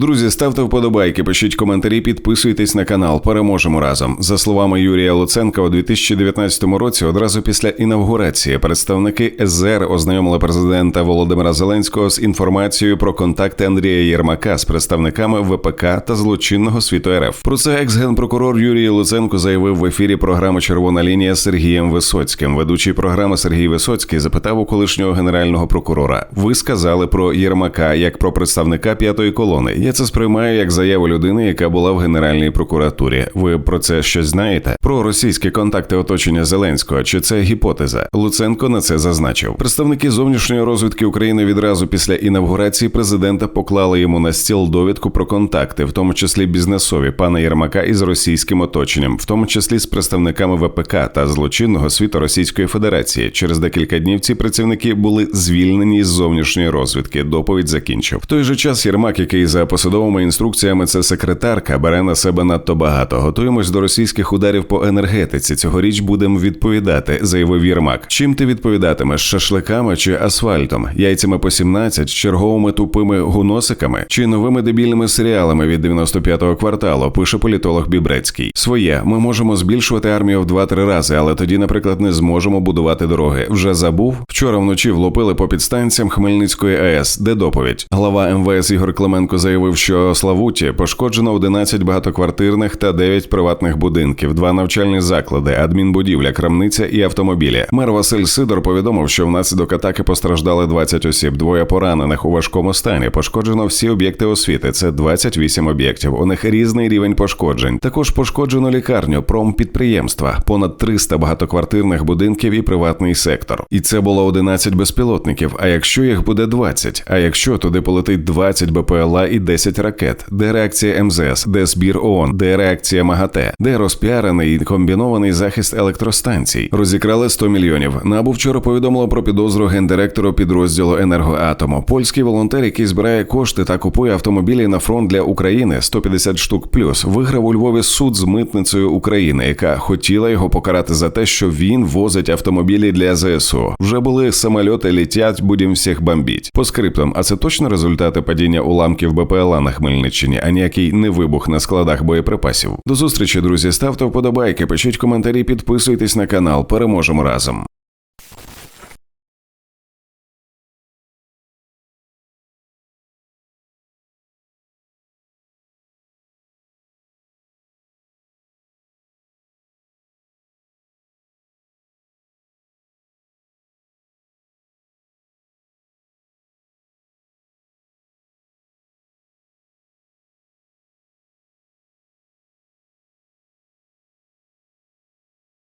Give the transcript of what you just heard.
Друзі, ставте вподобайки, пишіть коментарі, підписуйтесь на канал. Переможемо разом. За словами Юрія Луценка, у 2019 році, одразу після інавгурації, представники СЗР ознайомили президента Володимира Зеленського з інформацією про контакти Андрія Єрмака з представниками ВПК та злочинного світу РФ. Про це екс-генпрокурор Юрій Луценко заявив в ефірі програми Червона лінія Сергієм Висоцьким. Ведучий програми Сергій Висоцький запитав у колишнього генерального прокурора: Ви сказали про Єрмака як про представника п'ятої колони. Я це сприймаю як заяву людини, яка була в Генеральній прокуратурі. Ви про це щось знаєте? Про російські контакти оточення Зеленського? Чи це гіпотеза? Луценко на це зазначив. Представники зовнішньої розвідки України відразу після інавгурації президента поклали йому на стіл довідку про контакти, в тому числі бізнесові пана Єрмака із російським оточенням, в тому числі з представниками ВПК та злочинного світу Російської Федерації. Через декілька днів ці працівники були звільнені з зовнішньої розвідки. Доповідь закінчив. В той же час Єрмак, який за посадовими інструкціями це секретарка, бере на себе надто багато. Готуємось до російських ударів по енергетиці. Цьогоріч будемо відповідати, заявив Єрмак. Чим ти відповідатимеш шашликами чи асфальтом, яйцями по 17, черговими тупими гуносиками чи новими дебільними серіалами від 95-го кварталу? Пише політолог Бібрецький. Своє ми можемо збільшувати армію в 2-3 рази, але тоді, наприклад, не зможемо будувати дороги. Вже забув вчора вночі влупили по підстанціям Хмельницької АЕС. Де доповідь? Глава МВС Ігор Клименко заявив, що Славуті пошкоджено 11 багатоквартирних та 9 приватних будинків, два навчальні заклади, адмінбудівля, крамниця і автомобілі. Мер Василь Сидор повідомив, що внаслідок атаки постраждали 20 осіб, двоє поранених у важкому стані. Пошкоджено всі об'єкти освіти. Це 28 об'єктів. У них різний рівень пошкоджень. Також пошкоджено лікарню, промпідприємства, понад 300 багатоквартирних будинків і приватний сектор. І це було 11 безпілотників. А якщо їх буде 20? А якщо туди полетить 20 БПЛА і 10 ракет, де реакція МЗС, де збір ООН, де реакція МАГАТЕ, де розпіарений і комбінований захист електростанцій, розікрали 100 мільйонів. Набу вчора повідомило про підозру гендиректору підрозділу енергоатому. Польський волонтер, який збирає кошти та купує автомобілі на фронт для України 150 штук плюс, виграв у Львові суд з митницею України, яка хотіла його покарати за те, що він возить автомобілі для ЗСУ. Вже були самольоти літять, будемо всіх бомбіть. По скриптам, а це точно результати падіння уламків БПЛА на Хмельниччині, а ніякий не вибух на складах боєприпасів. До зустрічі, друзі. Ставте вподобайки, пишіть коментарі, підписуйтесь на канал. Переможемо разом.